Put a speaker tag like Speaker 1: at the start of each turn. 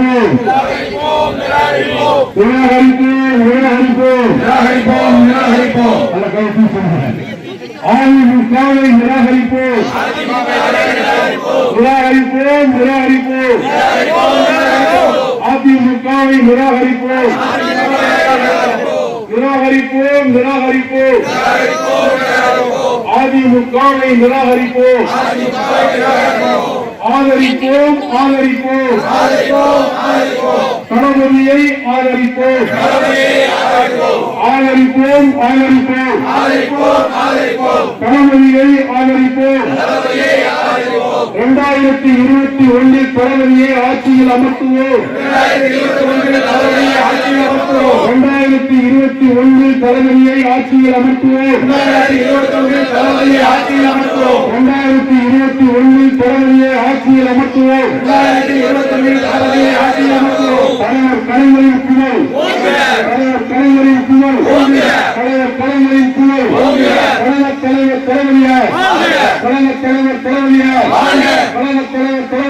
Speaker 1: நிராகரிப்போம் நிராகரிப்போம்
Speaker 2: நிராகரிப்போம் நிராகரிப்போம்
Speaker 1: அல்ல கருத்து சொல்கிறேன் அதிமுகவை நிராகரிப்போம் நிராகரிப்போம் நிராகரிப்போம் அதிமுகவை நிராகரிப்போம் நிராகரிப்போம் நிராகரிப்போம் அதிமுகவை நிராகரிப்போம் ஆதரிப்போம் ஆதரிப்போம் தளபதியை ஆதரிப்போம். ஆதரிப்போம் ஆதரிப்போம். தளபதியை ஆதரிப்போம். இரண்டாயிரத்தி இருபத்தி ஒன்றில் தளபதியை ஆட்சியில் அமர்த்துவோம். இரண்டாயிரத்தி இருபத்தி ஒன்றில் தளபதியை ஆட்சியில் அமர்த்துவோம். இரண்டாயிரத்தி இருபத்தி ஒன்றில் தளபதியை ஆட்சியில் அமர்த்துவோம். தலைவர் தலைவலியார் கழக தலைவர் தலைவலியார்